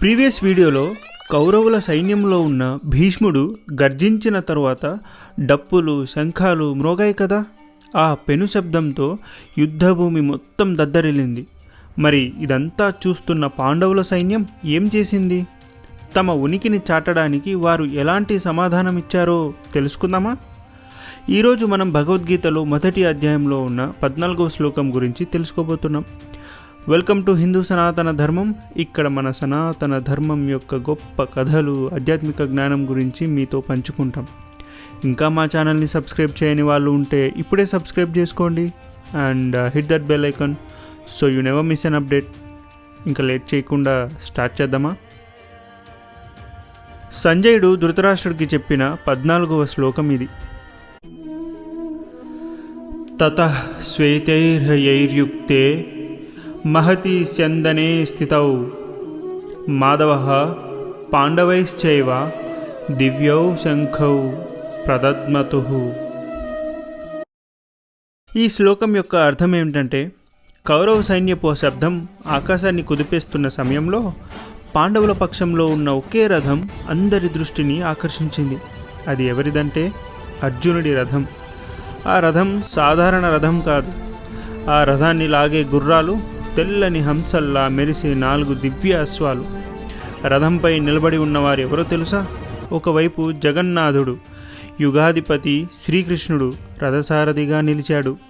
Previous వీడియోలో కౌరవుల సైన్యంలో ఉన్న భీష్ముడు గర్జించిన తరువాత డప్పులు శంఖాలు మ్రోగాయి కదా? ఆ పెను శబ్దంతో యుద్ధభూమి మొత్తం దద్దరిల్లింది. మరి ఇదంతా చూస్తున్న పాండవుల సైన్యం ఏం చేసింది? తమ ఉనికిని చాటడానికి వారు ఎలాంటి సమాధానం ఇచ్చారో తెలుసుకుందామా? ఈరోజు మనం భగవద్గీతలో మొదటి అధ్యాయంలో ఉన్న పద్నాలుగవ శ్లోకం గురించి తెలుసుకోబోతున్నాం. వెల్కమ్ టు హిందూ సనాతన ధర్మం ఇక్కడ మన సనాతన ధర్మం యొక్క గొప్ప కథలు ఆధ్యాత్మిక జ్ఞానం గురించి మీతో పంచుకుంటాం. ఇంకా మా ఛానల్ని సబ్స్క్రైబ్ చేయని వాళ్ళు ఉంటే ఇప్పుడే సబ్స్క్రైబ్ చేసుకోండి. And hit that bell icon so you never miss an update ఇంకా లేట్ చేయకుండా స్టార్ట్ చేద్దామా? సంజయుడు ధృతరాష్ట్రుడికి చెప్పిన పద్నాలుగవ శ్లోకం ఇది. తత శ్వేతైర్హయైర్యుక్తే మహతి స్యందనే స్థితౌ. మాధవ పాండవైశ్చైవ దివ్యౌ శంఖౌ ప్రదద్మతు. ఈ శ్లోకం యొక్క అర్థం ఏమిటంటే కౌరవ సైన్యపు శబ్దం ఆకాశాన్ని కుదిపేస్తున్న సమయంలో పాండవుల పక్షంలో ఉన్న ఒకే రథం అందరి దృష్టిని ఆకర్షించింది. అది ఎవరిదంటే అర్జునుడి రథం. ఆ రథం సాధారణ రథం కాదు. ఆ రథాన్ని లాగే గుర్రాలు తెల్లని హంసల్లా మెరిసే నాలుగు దివ్య అశ్వాలు రథంపై నిలబడి ఉన్నవారు ఎవరో తెలుసా? ఒకవైపు జగన్నాథుడు యుగాధిపతి శ్రీకృష్ణుడు రథసారథిగా నిలిచాడు.